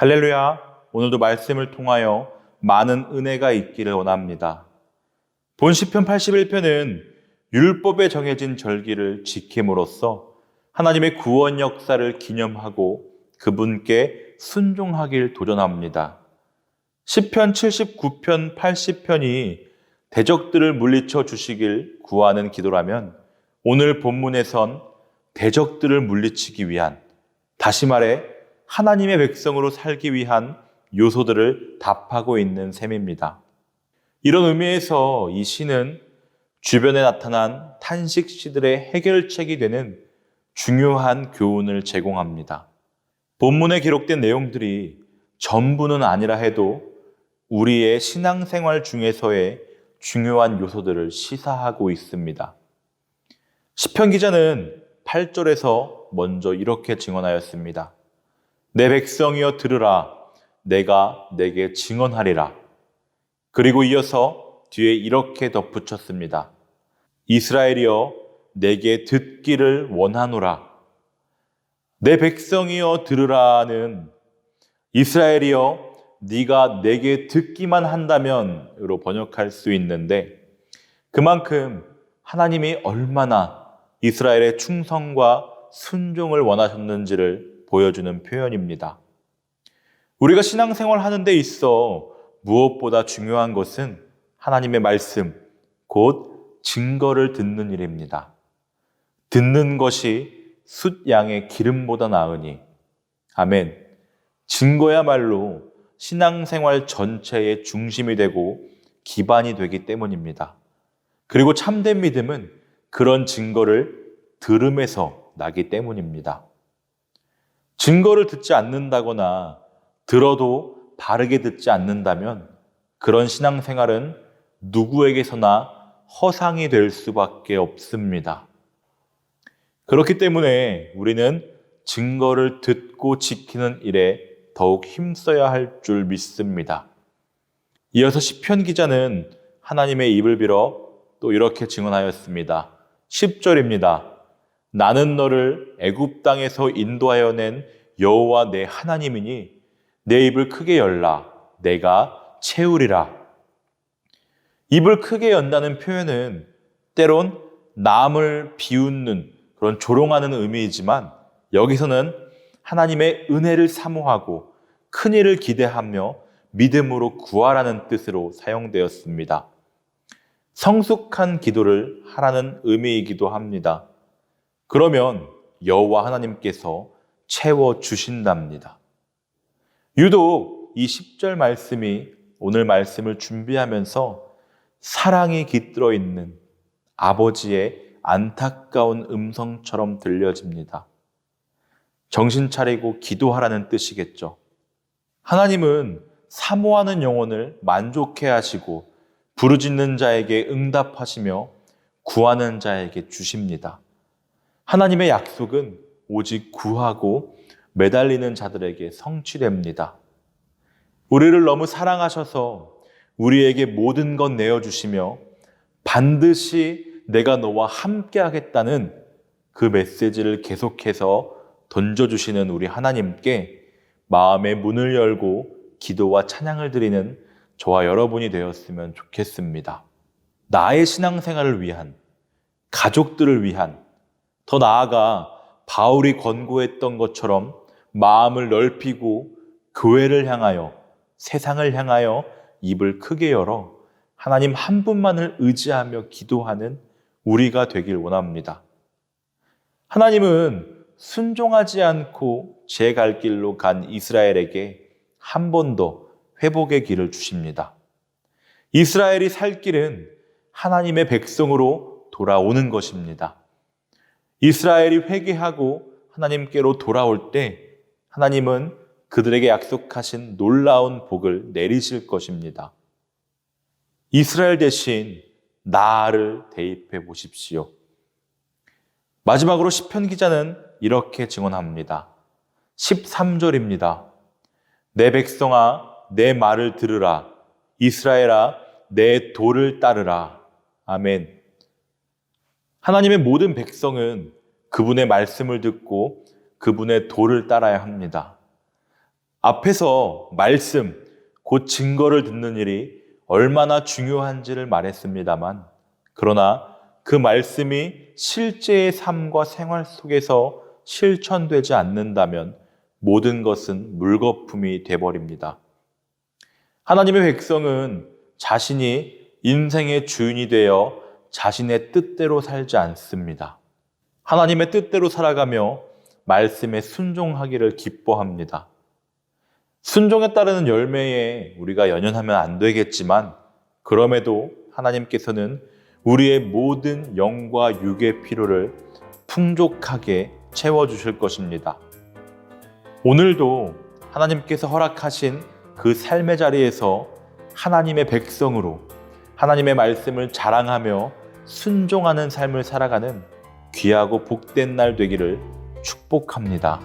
할렐루야. 오늘도 말씀을 통하여 많은 은혜가 있기를 원합니다. 본 시편 81편은 율법에 정해진 절기를 지킴으로써 하나님의 구원 역사를 기념하고 그분께 순종하길 도전합니다. 시편 79편, 80편이 대적들을 물리쳐 주시길 구하는 기도라면 오늘 본문에선 대적들을 물리치기 위한 다시 말해 하나님의 백성으로 살기 위한 요소들을 답하고 있는 셈입니다. 이런 의미에서 이 시는 주변에 나타난 탄식 시들의 해결책이 되는 중요한 교훈을 제공합니다. 본문에 기록된 내용들이 전부는 아니라 해도 우리의 신앙생활 중에서의 중요한 요소들을 시사하고 있습니다. 시편 기자는 8절에서 먼저 이렇게 증언하였습니다. 내 백성이여 들으라 내가 내게 증언하리라. 그리고 이어서 뒤에 이렇게 덧붙였습니다. 이스라엘이여 내게 듣기를 원하노라. 내 백성이여 들으라는 이스라엘이여 네가 내게 듣기만 한다면으로 번역할 수 있는데 그만큼 하나님이 얼마나 이스라엘의 충성과 순종을 원하셨는지를 보여주는 표현입니다. 우리가 신앙생활 하는 데 있어 무엇보다 중요한 것은 하나님의 말씀, 곧 증거를 듣는 일입니다. 듣는 것이 숫양의 기름보다 나으니. 아멘. 증거야말로 신앙생활 전체의 중심이 되고 기반이 되기 때문입니다. 그리고 참된 믿음은 그런 증거를 들음에서 나기 때문입니다. 증거를 듣지 않는다거나 들어도 바르게 듣지 않는다면 그런 신앙생활은 누구에게서나 허상이 될 수밖에 없습니다. 그렇기 때문에 우리는 증거를 듣고 지키는 일에 더욱 힘써야 할 줄 믿습니다. 이어서 시편 기자는 하나님의 입을 빌어 또 이렇게 증언하였습니다. 10절입니다. 나는 너를 애굽 땅에서 인도하여 낸 여호와 내 하나님이니 내 입을 크게 열라 내가 채우리라. 입을 크게 연다는 표현은 때론 남을 비웃는 그런 조롱하는 의미이지만 여기서는 하나님의 은혜를 사모하고 큰 일을 기대하며 믿음으로 구하라는 뜻으로 사용되었습니다. 성숙한 기도를 하라는 의미이기도 합니다. 그러면 여호와 하나님께서 채워 주신답니다. 유독 이 10절 말씀이 오늘 말씀을 준비하면서 사랑이 깃들어 있는 아버지의 안타까운 음성처럼 들려집니다. 정신 차리고 기도하라는 뜻이겠죠. 하나님은 사모하는 영혼을 만족해 하시고 부르짖는 자에게 응답하시며 구하는 자에게 주십니다. 하나님의 약속은 오직 구하고 매달리는 자들에게 성취됩니다. 우리를 너무 사랑하셔서 우리에게 모든 것 내어주시며 반드시 내가 너와 함께 하겠다는 그 메시지를 계속해서 던져주시는 우리 하나님께 마음의 문을 열고 기도와 찬양을 드리는 저와 여러분이 되었으면 좋겠습니다. 나의 신앙생활을 위한, 가족들을 위한, 더 나아가 바울이 권고했던 것처럼 마음을 넓히고 교회를 향하여 세상을 향하여 입을 크게 열어 하나님 한 분만을 의지하며 기도하는 우리가 되길 원합니다. 하나님은 순종하지 않고 제 갈 길로 간 이스라엘에게 한 번 더 회복의 길을 주십니다. 이스라엘이 살 길은 하나님의 백성으로 돌아오는 것입니다. 이스라엘이 회개하고 하나님께로 돌아올 때 하나님은 그들에게 약속하신 놀라운 복을 내리실 것입니다. 이스라엘 대신 나를 대입해 보십시오. 마지막으로 시편 기자는 이렇게 증언합니다. 13절입니다. 내 백성아 내 말을 들으라 이스라엘아 내 도를 따르라. 아멘. 하나님의 모든 백성은 그분의 말씀을 듣고 그분의 도를 따라야 합니다. 앞에서 말씀, 곧 증거를 듣는 일이 얼마나 중요한지를 말했습니다만, 그러나 그 말씀이 실제의 삶과 생활 속에서 실천되지 않는다면 모든 것은 물거품이 돼버립니다. 하나님의 백성은 자신이 인생의 주인이 되어 자신의 뜻대로 살지 않습니다. 하나님의 뜻대로 살아가며 말씀에 순종하기를 기뻐합니다. 순종에 따르는 열매에 우리가 연연하면 안 되겠지만 그럼에도 하나님께서는 우리의 모든 영과 육의 필요를 풍족하게 채워주실 것입니다. 오늘도 하나님께서 허락하신 그 삶의 자리에서 하나님의 백성으로 하나님의 말씀을 자랑하며 순종하는 삶을 살아가는 귀하고 복된 날 되기를 축복합니다.